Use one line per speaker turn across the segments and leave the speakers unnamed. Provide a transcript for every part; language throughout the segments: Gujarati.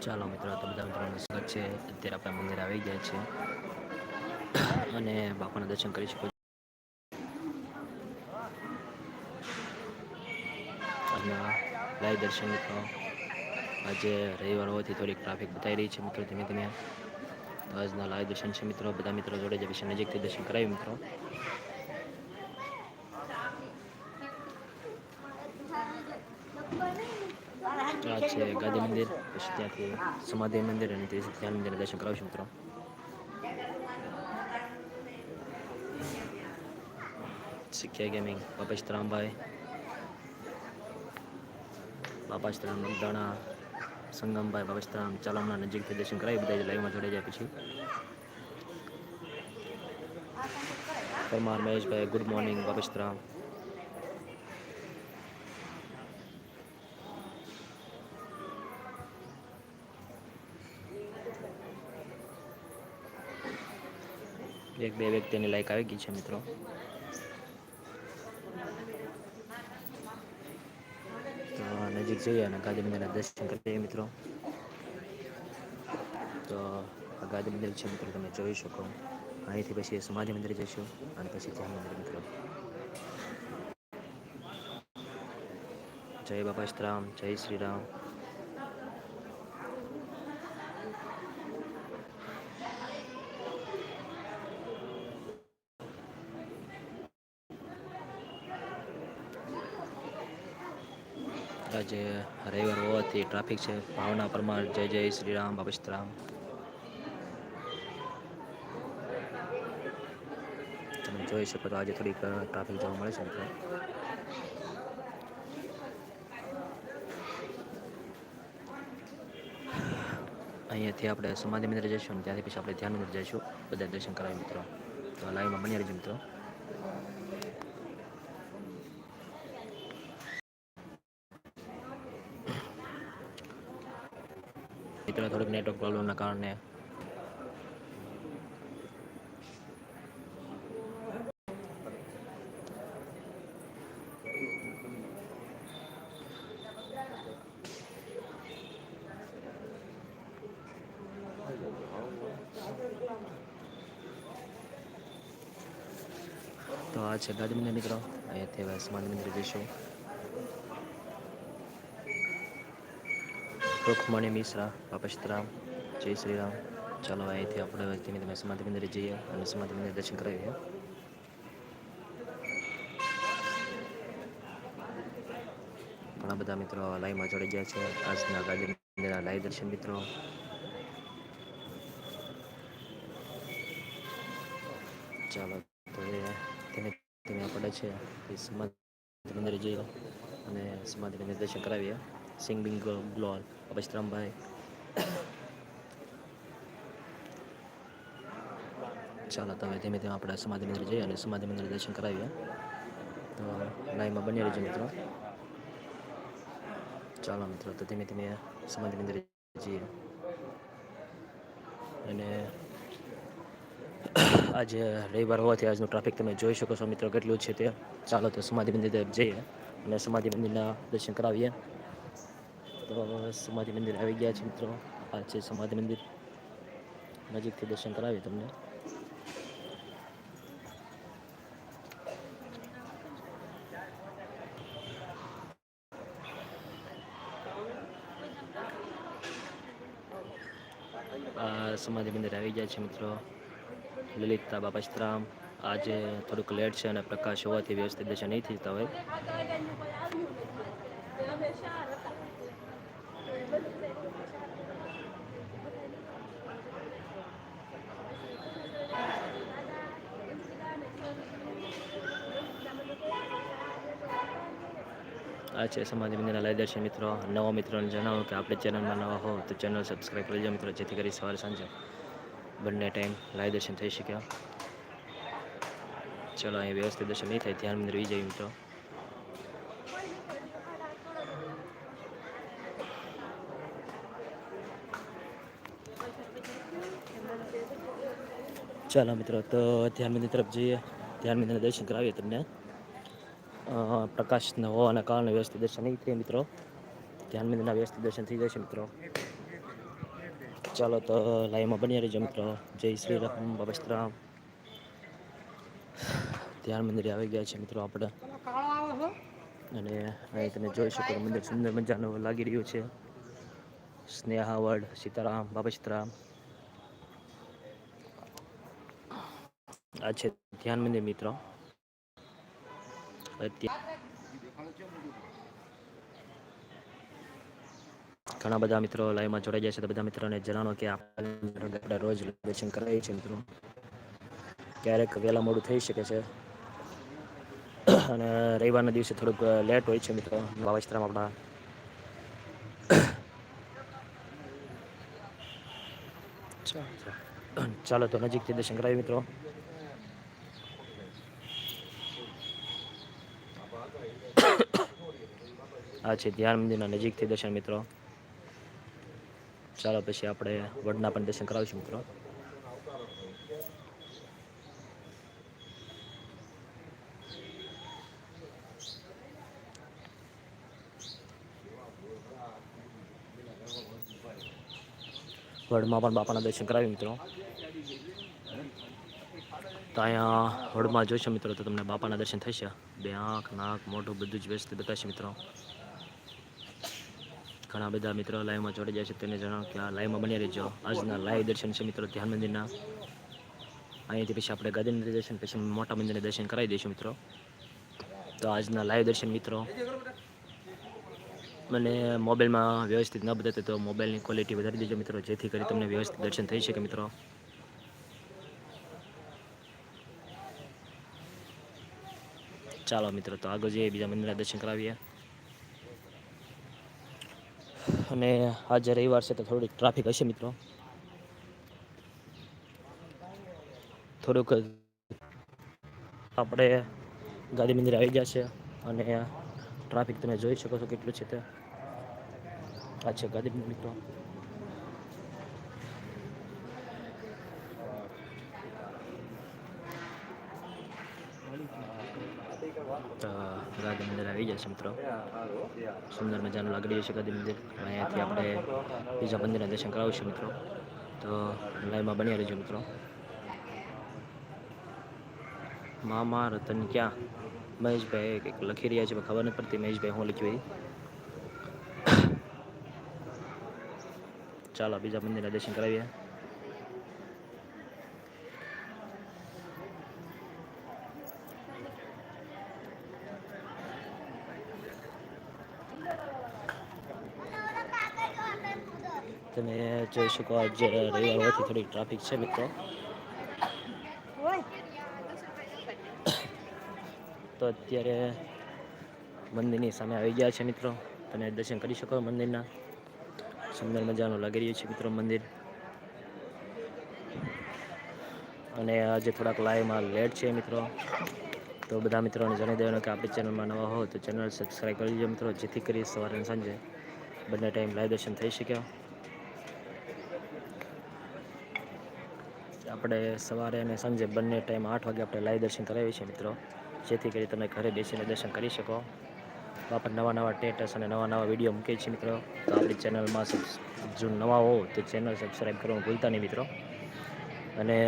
ચાલો મિત્રો, તો બધા મિત્રોનું સ્વાગત છે. અત્યારે આપણા મંદિર આવી ગયા છે અને બાપાના દર્શન કરી શકો અને લાઈવ દર્શન મિત્રો, આજે રવિવાર હોવાથી થોડીક ટ્રાફિક બતાવી રહી છે મિત્રો ધીમે ધીમે. તો આજના લાઈવ દર્શન છે મિત્રો. બધા મિત્રો જોડે જ વિશે નજીકથી દર્શન કરાવી મિત્રો. છે ગાંધી મંદિર પછી ત્યાંથી સમાધિ મંદિર અને ત્યાંથી ધ્યાન મંદિરને દર્શન કરાવશું મિત્રો શીખ્યા ગેમિંગ બાપેશ રામભાઈ બાપાશ્રામ દાણા સંગમભાઈ બાપાશ્રામ ચાલો હમણાં નજીકથી દર્શન કરાવી બધા લાઈવમાં જોડાઈ જાય પછી પરમાર મહેશભાઈ ગુડ મોર્નિંગ બાપેશ્રામ એક, બે વ્યક્તિની લાઈક આવી ગઈ છે મિત્રો. નજીક જઈએ અને ગાંધી મંદિરના દર્શન કરીએ મિત્રો. તો આ ગાંધી મંદિર છે મિત્રો, તમે જોઈ શકો. અહીંથી પછી સમાધિ મંદિર જઈશું અને પછી ધ્યાન મંદિર મિત્રો. જય બાપા રામ, જય શ્રી રામ આજે રવિવાર હોવાથી ટ્રાફિક છે. ભાવના પરમાર, જય જય શ્રી રામ બાપસ્તરામ તમે જોઈ શકો તો આજે થોડીક ટ્રાફિક જોવા મળે છે મિત્રો. અહીંયાથી આપણે સમાધિ મંદિર જઈશું અને ત્યાંથી પછી આપણે ધ્યાન મંદિર જઈશું. બધા દર્શન કરાવી મિત્રો. તો લાઈવમાં બની રહીજો મિત્રો મિત્રો થોડીક નેટવર્ક પ્રોબ્લેમના કારણે. તો આ છે ગાંધી મંદિર મિત્રો. અહીંયાથી હવે સમાધિ મંદિર જઈશું રૂકમણી મિશ્રા અપશ્રામ જય શ્રી રામ ચાલો અહીંથી આપણે ધીમે ધીમે સમાધિ મંદિરે જઈએ અને સમાધિ મંદિર દર્શન કરાવીએ ઘણા બધા મિત્રો લાઈવમાં જોડી ગયા છે. આજના ગાંધી મંદિરના લાઈવ દર્શન મિત્રો. ચાલો, તો એ ધીમે ધીમે આપણે છે. એ સમાધિ મંદિરે જઈએ અને સમાધિ મંદિર દર્શન કરાવીએ. સિંગ બિંગ ગ્લોલ અભયસ્તરામભાઈ ચાલો તમે ધીમે ધીમે આપણે સમાધિ મંદિર જઈએ અને સમાધિ મંદિર દર્શન કરાવીએ તો લાઈનમાં બની રહેજો મિત્રો ચાલો મિત્રો તો ધીમે ધીમે સમાધિ મંદિર જઈએ અને આજે રવિવાર હોવાથી આજનું ટ્રાફિક તમે જોઈ શકો છો મિત્રો કેટલું છે તે ચાલો તો સમાધિ મંદિર જઈએ અને સમાધિ મંદિરના દર્શન કરાવીએ તો સમાધિ મંદિર આવી ગયા છે મિત્રો. આ છે સમાધિ મંદિર. નજીકથી દર્શન કરાવીએ તમને. આ સમાધિ મંદિર આવી ગયા છે મિત્રો. લલિતા બાપાશ્રામ આજે થોડુંક લેટ છે અને પ્રકાશ હોવાથી વ્યવસ્થિત દર્શન નહીં થતા હોય. આ છે સમાજ મંદિરના લાઈ દર્શન મિત્રો. નવા મિત્રોને જણાવો કે આપણે ચેનલમાં નવા હો તો ચેનલ સબસ્ક્રાઈબ કરી લેજો મિત્રો, જેથી કરી સવારે સાંજે બંને ટાઈમ લાઈવ દર્શન થઈ શક્યા ચલો, અહીં વ્યવસ્થિત દર્શન નહીં થાય, ધ્યાન મંદિર વિજય જાય મિત્રો. ચાલો મિત્રો, તો ધ્યાન મંદિર તરફ જઈએ. ધ્યાન મંદિરના દર્શન કરાવીએ તમને. પ્રકાશ હોવાના કારણે વ્યવસ્થિત દર્શન નહીં થાય મિત્રો. ધ્યાન મંદિરના વ્યવસ્થિત દર્શન થઈ જશે મિત્રો. ચાલો તો લાઈવમાં બન્યા રહીજો મિત્રો. જય શ્રી રામ બાબસ્તરામ ધ્યાન મંદિરે આવી ગયા છે મિત્રો આપણે. અને અહીં તમે જોઈ શકો મંદિર સુંદર મજાનું લાગી રહ્યું છે. સ્નેહાવડ સીતારામ બાબસ્તરામ આ છે ધ્યાન મંદિર મિત્રો. ઘણા બધા મિત્રો લાઈવમાં જોડાઈ જાય છે. તો બધા મિત્રોને જણાવો કે આપણે રોજ દર્શન કરાવીએ છીએ મિત્રો? ક્યારેક વહેલા મોડું થઈ શકે છે. અને રવિવારના દિવસે થોડુંક લેટ હોય છે મિત્રો. વાવસ્ત્રામાં આપણા ચાલો તો નજીકથી દર્શન કરાવી મિત્રો. આ છે ધ્યાન મંદિરના નજીકથી દર્શન, મિત્રો. ચાલો પછી આપણે વડના પણ દર્શન કરાવીશું, મિત્રો. વડમાં પણ બાપાના દર્શન કરાવી મિત્રો. તો અહીંયા હોડમાં જોઈશો મિત્રો તો તમને બાપાના દર્શન થશે. બે આંખ, નાક, મોઢું બધું જ વ્યસ્ત બતાવશે મિત્રો. ઘણા બધા મિત્રો લાઈવમાં જોડી જાય છે. તેને જણાવો કે આ લાઈવમાં બની રહેજો. આજના લાઈવ દર્શન છે મિત્રો ધ્યાન મંદિરના. અહીંયાથી પછી આપણે ગાંધીનગર દર્શન, પછી મોટા મંદિરને દર્શન કરાવી દઈશું મિત્રો. તો આજના લાઈવ દર્શન મિત્રો. મને મોબાઈલમાં વ્યવસ્થિત ન બતાતે તો મોબાઈલની ક્વોલિટી વધારી દેજો મિત્રો. જેથી કરી તમને વ્યવસ્થિત દર્શન થઈ શકે મિત્રો. ચાલો મિત્રો, તો આગળ જઈએ બીજા મંદિરના દર્શન કરાવીએ. અને આજે રવિવાર છે, તો થોડીક ટ્રાફિક હશે મિત્રો. થોડુંક આપણે ગાંધી મંદિર આવી ગયા છે અને ટ્રાફિક તમે જોઈ શકો છો કેટલું છે તે. આ છે ગાંધી મંદિર મિત્રો. તો ગાંધી મંદિર આવી જશે મિત્રો. સુંદર મજાનું લાગી રહ્યું છે ગાંધી મંદિર. અહીંયાથી આપણે બીજા મંદિરના દર્શન કરાવીશું મિત્રો. તો લાઈવમાં બની રહેજો મિત્રો. મામા રતન ક્યાં? મહેશભાઈ કંઈક લખી રહ્યા છે ખબર નથી પડતી મહેશભાઈ હું લખ્યું ચાલો, બીજા મંદિરના દર્શન કરાવીએ. તમે જોઈ શકો આજે રવિવાર હોવાથી થોડી ટ્રાફિક છે મિત્રો. તો અત્યારે મંદિરની સામે આવી ગયા છે મિત્રો. તમે દર્શન કરી શકો મંદિરના. સુંદર મજાનું લાગી રહ્યું છે મિત્રો મંદિર. અને આજે થોડાક લાઈવમાં લેટ છે મિત્રો. તો બધા મિત્રોને જણાવી દેવાનું કે આપણી ચેનલમાં નવા હો તો ચેનલ સબસ્ક્રાઈબ કરી દેજો મિત્રો, જેથી કરી સવારે અને સાંજે બંને ટાઈમ લાઈવ દર્શન થઈ શક્યા આપણે સવારે અને સાંજે બંને ટાઈમ આઠ વાગે આપણે લાઈવ દર્શન કરાવીએ છીએ મિત્રો, જેથી કરી તમે ઘરે બેસીને દર્શન કરી શકો. આપણે નવા નવા ટેટસ અને નવા નવા વીડિયો મૂકીએ છીએ મિત્રો. તો આપણી ચેનલમાં જો નવા હો તો ચેનલ સબસ્ક્રાઈબ કરવાનું ભૂલતા નહીં મિત્રો. અને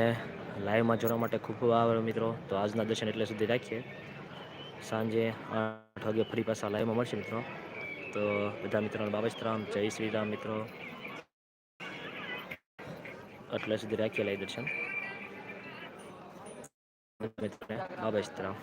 લાઈવમાં જોવા માટે ખૂબ ખૂબ આભાર મિત્રો. તો આજના દર્શન એટલે સુધી રાખીએ. સાંજે આઠ વાગે ફરી પાછા લાઈવમાં મળશે મિત્રો. તો બધા મિત્રોને બાબસ્તરામ જય શ્રી રામ મિત્રો. એટલે સુધી રાખીએ લાઈ દર્શન. મિત્રોને બાબસ્તરામ